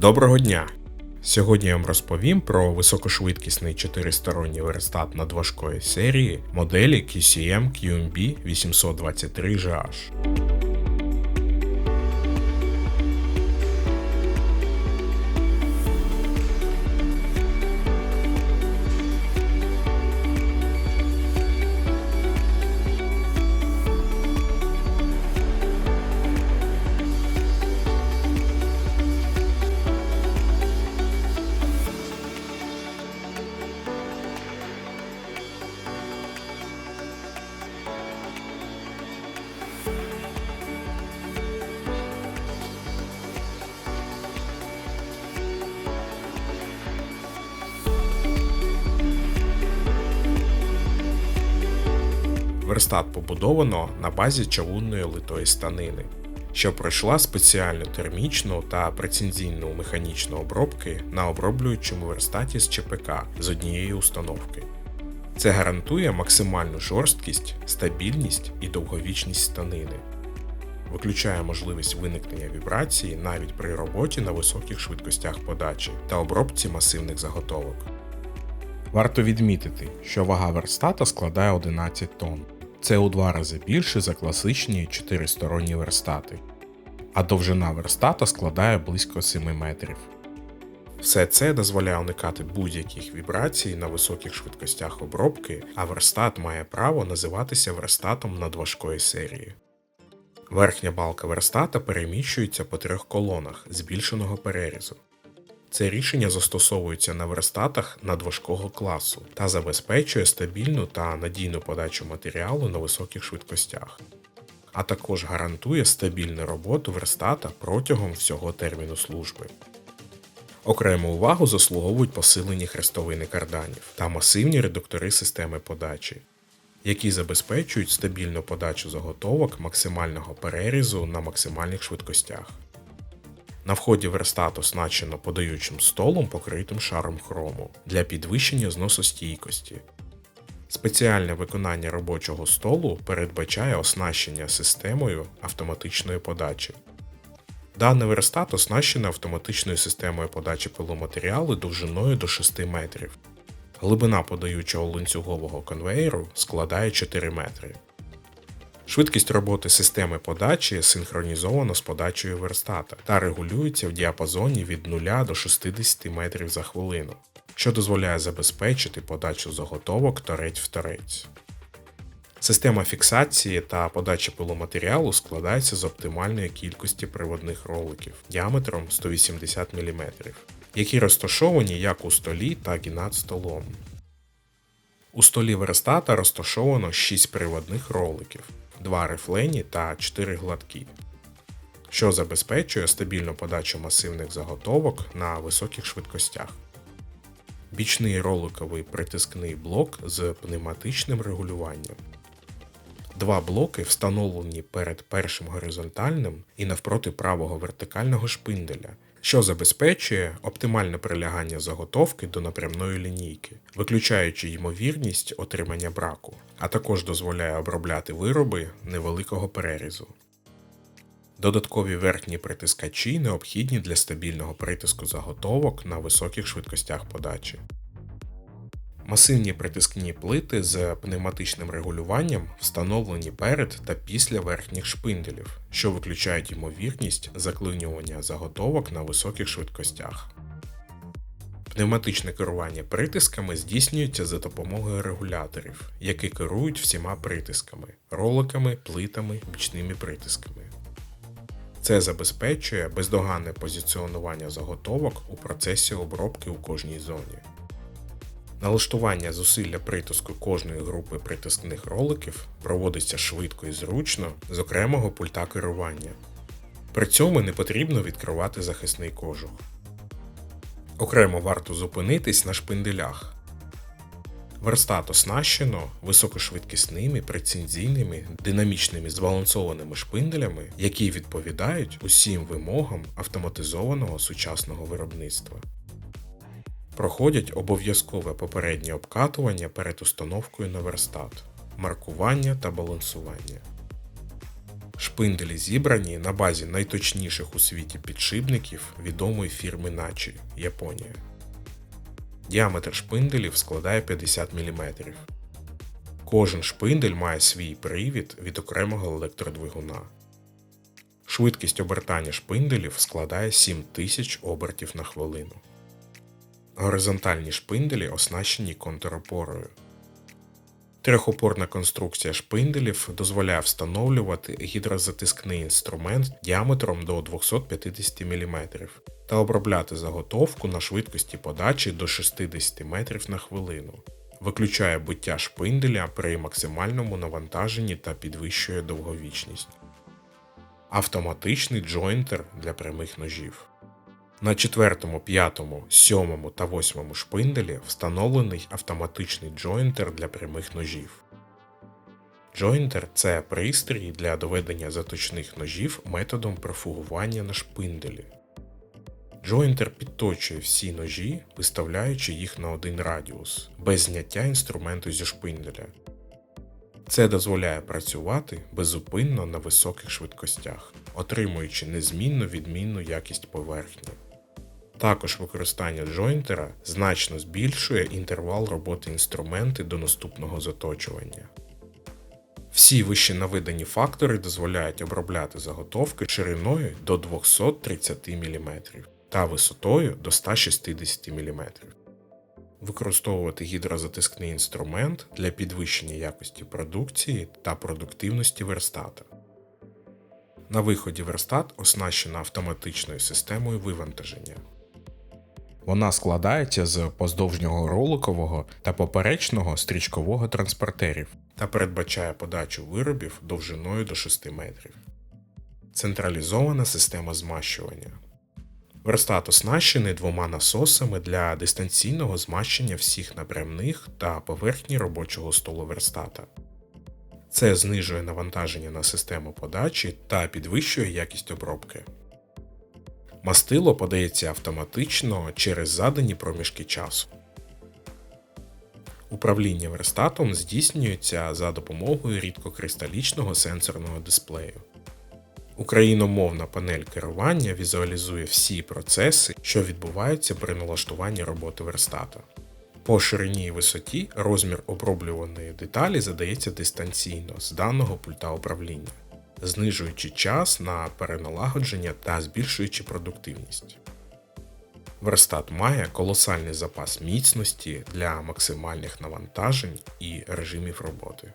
Доброго дня! Сьогодні я вам розповім про високошвидкісний чотиристоронній верстат надважкої серії моделі QCM QMB 823GH. Верстат побудовано на базі чавунної литої станини, що пройшла спеціальну термічну та прецензійну механічну обробки на оброблюючому верстаті з ЧПК з однієї установки. Це гарантує максимальну жорсткість, стабільність і довговічність станини. Виключає можливість виникнення вібрації навіть при роботі на високих швидкостях подачі та обробці масивних заготовок. Варто відмітити, що вага верстата складає 11 тонн. Це у два рази більше за класичні чотиристоронні верстати, а довжина верстата складає близько 7 метрів. Все це дозволяє уникати будь-яких вібрацій на високих швидкостях обробки, а верстат має право називатися верстатом надважкої серії. Верхня балка верстата переміщується по трьох колонах збільшеного перерізу. Це рішення застосовується на верстатах надважкого класу та забезпечує стабільну та надійну подачу матеріалу на високих швидкостях, а також гарантує стабільну роботу верстата протягом всього терміну служби. Окрему увагу заслуговують посилені хрестовини карданів та масивні редуктори системи подачі, які забезпечують стабільну подачу заготовок максимального перерізу на максимальних швидкостях. На вході верстат оснащено подаючим столом, покритим шаром хрому для підвищення зносостійкості. Спеціальне виконання робочого столу передбачає оснащення системою автоматичної подачі. Даний верстат оснащений автоматичною системою подачі пиломатеріалу довжиною до 6 метрів. Глибина подаючого ланцюгового конвейеру складає 4 метри. Швидкість роботи системи подачі синхронізована з подачею верстата та регулюється в діапазоні від 0 до 60 метрів за хвилину, що дозволяє забезпечити подачу заготовок торець в торець. Система фіксації та подачі пиломатеріалу складається з оптимальної кількості приводних роликів діаметром 180 мм, які розташовані як у столі, так і над столом. У столі верстата розташовано 6 приводних роликів, 2 рифлені та 4 гладкі, що забезпечує стабільну подачу масивних заготовок на високих швидкостях. Бічний роликовий притискний блок з пневматичним регулюванням. Два блоки встановлені перед першим горизонтальним і навпроти правого вертикального шпинделя, що забезпечує оптимальне прилягання заготовки до напрямної лінійки, виключаючи ймовірність отримання браку, а також дозволяє обробляти вироби невеликого перерізу. Додаткові верхні притискачі необхідні для стабільного притиску заготовок на високих швидкостях подачі. Масивні притискні плити з пневматичним регулюванням встановлені перед та після верхніх шпинделів, що виключають ймовірність заклинювання заготовок на високих швидкостях. Пневматичне керування притисками здійснюється за допомогою регуляторів, які керують всіма притисками, роликами, плитами, бічними притисками. Це забезпечує бездоганне позиціонування заготовок у процесі обробки у кожній зоні. Налаштування зусилля притиску кожної групи притискних роликів проводиться швидко і зручно з окремого пульта керування. При цьому не потрібно відкривати захисний кожух. Окремо варто зупинитись на шпинделях. Верстат оснащено високошвидкісними прецензійними динамічними збалансованими шпинделями, які відповідають усім вимогам автоматизованого сучасного виробництва проходять обов'язкове попереднє обкатування перед установкою на верстат, маркування та балансування. Шпинделі зібрані на базі найточніших у світі підшипників відомої фірми Начі Японія. Діаметр шпинделів складає 50 мм. Кожен шпиндель має свій привід від окремого електродвигуна. Швидкість обертання шпинделів складає 7000 обертів на хвилину. Горизонтальні шпинделі оснащені контуропорою. Трьохопорна конструкція шпинделів дозволяє встановлювати гідрозатискний інструмент діаметром до 250 мм та обробляти заготовку на швидкості подачі до 60 метрів на хвилину. Виключає биття шпинделя при максимальному навантаженні та підвищує довговічність. Автоматичний джойнтер для прямих ножів. На четвертому, п'ятому, сьомому та восьмому шпинделі встановлений автоматичний джойнтер для прямих ножів. Джойнтер це пристрій для доведення заточних ножів методом профугування на шпинделі. Джойнтер підточує всі ножі, виставляючи їх на один радіус, без зняття інструменту зі шпинделя. Це дозволяє працювати безупинно на високих швидкостях, отримуючи незмінно відмінну якість поверхні. Також використання джойнтера значно збільшує інтервал роботи інструменти до наступного заточування. Всі вище наведені фактори дозволяють обробляти заготовки шириною до 230 мм та висотою до 160 мм. Використовувати гідрозатискний інструмент для підвищення якості продукції та продуктивності верстата. На виході верстат оснащена автоматичною системою вивантаження. Вона складається з поздовжнього роликового та поперечного стрічкового транспортерів та передбачає подачу виробів довжиною до 6 метрів. Централізована система змащування. Верстат оснащений двома насосами для дистанційного змащення всіх напрямних та поверхні робочого столу верстата. Це знижує навантаження на систему подачі та підвищує якість обробки. Мастило подається автоматично через задані проміжки часу. Управління верстатом здійснюється за допомогою рідкокристалічного сенсорного дисплею. Україномовна панель керування візуалізує всі процеси, що відбуваються при налаштуванні роботи верстата. По ширині і висоті розмір оброблюваної деталі задається дистанційно з даного пульта управління, знижуючи час на переналагодження та збільшуючи продуктивність. Верстат має колосальний запас міцності для максимальних навантажень і режимів роботи.